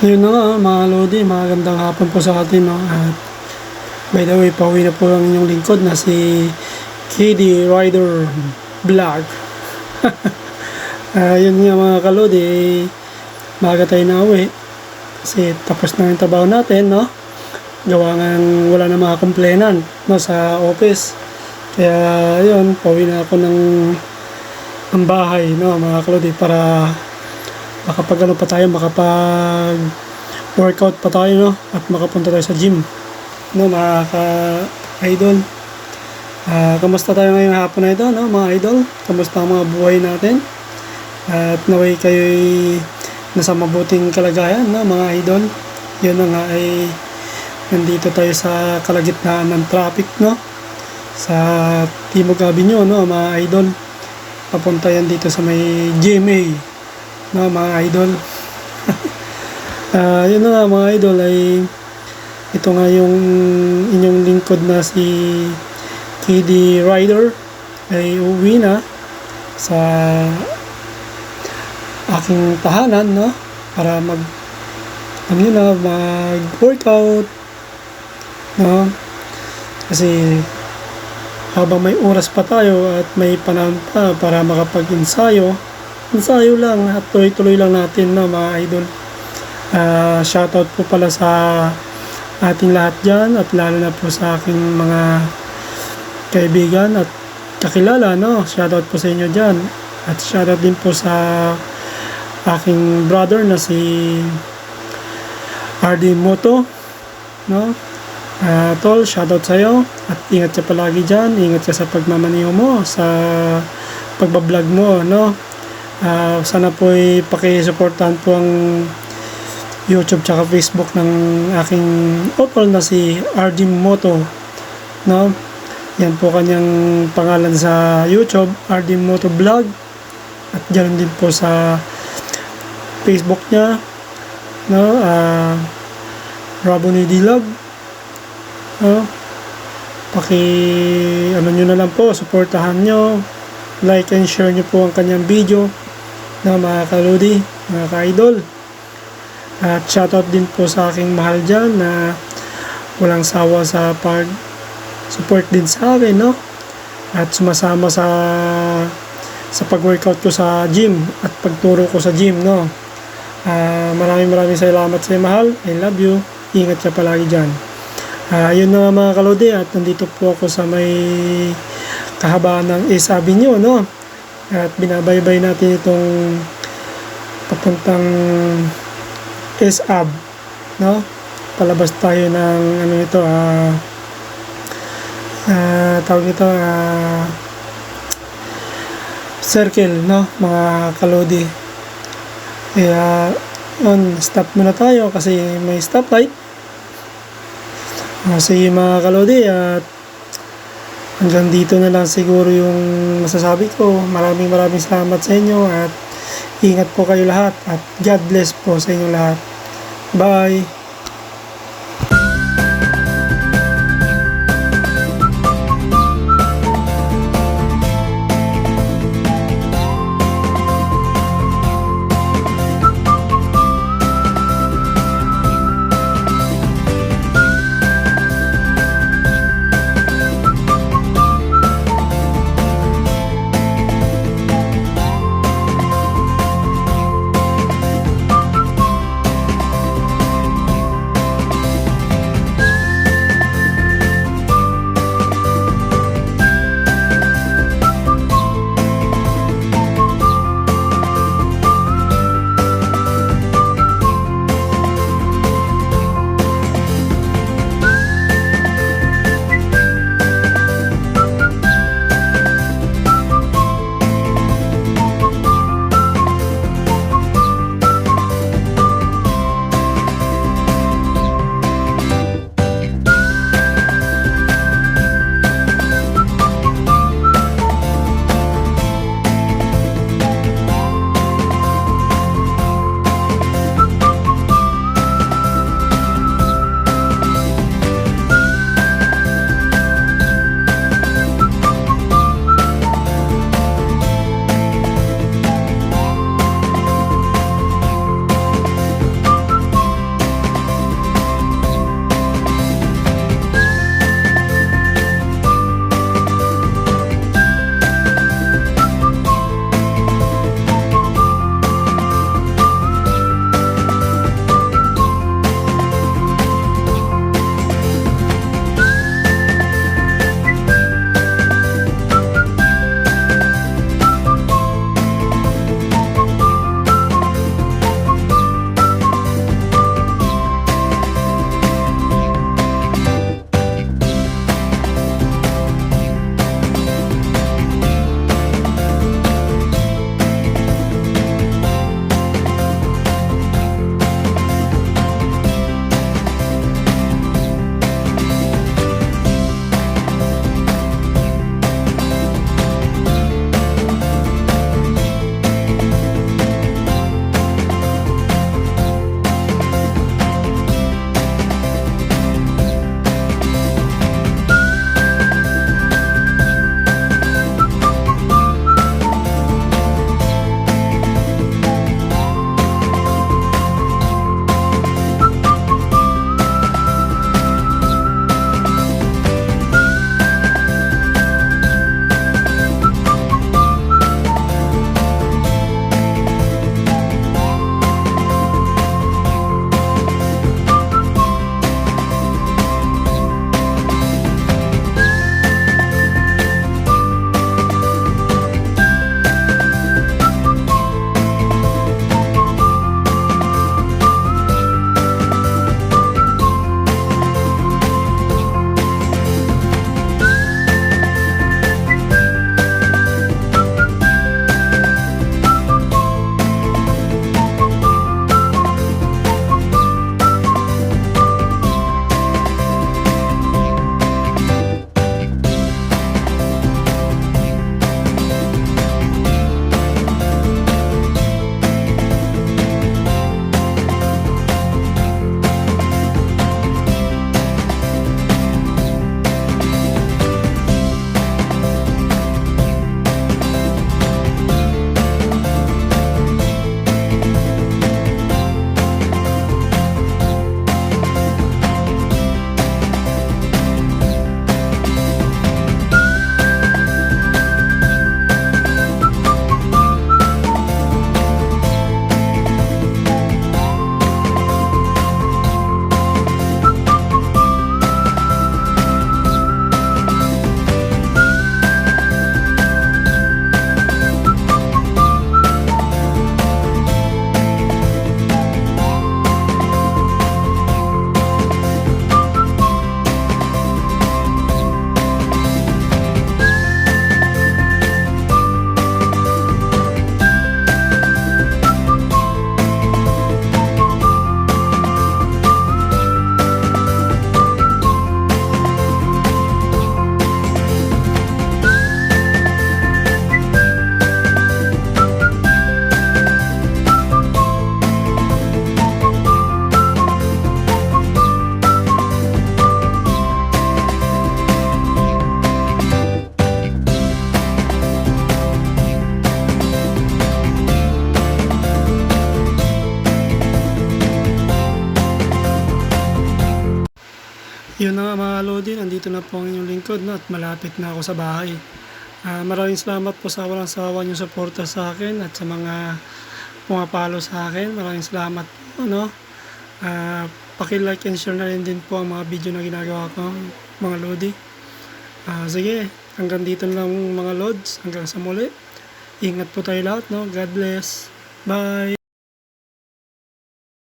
Yun na nga, mga Lodi, magandang hapon po sa atin. No? At by the way, pauwi na po ang inyong lingkod na si KD Rider Vlog. Yun nga mga kalodi, maaga tayo na uwi. Kasi tapos na yung trabaho natin, no? Gawa nga wala na mga komplenan no, sa office. Kaya yun, pauwi na ako ng, ng bahay, no, mga kalodi, para makapag ano pa tayo, makapag workout pa tayo, no? At makapunta tayo sa gym. No, mga ka-idol. Ah, kamusta tayo ngayong hapon na ito, no, mga idol? Kamusta ang mga buhay natin? At naway kayo nasa mabuting kalagayan, no, mga idol. Yun na nga ay nandito tayo sa kalagitnaan ng traffic, no? Sa Timog Avenue, no, mga idol. Papunta yan dito sa may GMA, no, mga idol. Ah, yun na nga mga idol ay ito nga yung inyong lingkod na si KD Rider. Ay uwi na sa aking tahanan no? Para mag ano na mag workout no? Kasi habang may oras pa tayo at may panahon pa para makapag-ensayo ensayo lang at tuloy-tuloy lang natin no mga idol Ah, shoutout po pala sa ating lahat dyan at lalo na po sa aking mga kaibigan at kakilala, no? Shoutout po sa inyo dyan. At shoutout din po sa aking brother na si RD Moto, no? Ah, tol, shoutout sa iyo at ingat ka palagi dyan. Ingat ka sa pagmamaniho mo, sa pagbablog mo, no? Ah, sana po ay pakisuportahan po ang YouTube tsaka Facebook ng aking utol na si RD Moto no? Yan po kanyang pangalan sa YouTube RD Moto Vlog. At dyan din po sa Facebook niya no? Ah Raboni Dilog no? Paki ano nyo na lang po supportahan nyo. Like and share nyo po ang kanyang video na mga kaludi mga ka-idol at shoutout din po sa aking mahal dyan na walang sawa sa pag support din sa akin, no? At sumasama sa sa pag-workout ko sa gym at pagturo ko sa gym, no? Ah, maraming maraming salamat sa mahal. I love you. Ingat ka palagi dyan. Ah, yun na mga kalodi at nandito po ako sa may kahabaan ng Ace Avenue, no? At binabaybay natin itong papuntang is-ab, no? Palabas tayo ng ano ito, ah, ah, tawag ito, ah, circle, no? Mga kalodi. Kaya, yun, stop muna tayo kasi may stoplight. Uh, sige mga kalodi at hanggang dito na lang siguro yung masasabi ko. Maraming maraming salamat sa inyo at ingat po kayo lahat at God bless po sa inyo lahat. Bye! Lodi, nandito na po ang inyong lingkod no, at malapit na ako sa bahay. Ah, maraming salamat po sa walang sawa niyong suporta sa akin at sa mga pumapalo sa akin. Maraming salamat po. No? Ah, paki-like and share na rin din po ang mga video na ginagawa ko mga Lodi. Ah, sige, hanggang dito na lang mga Lods. Hanggang sa muli. Ingat po tayo lahat. No? God bless. Bye.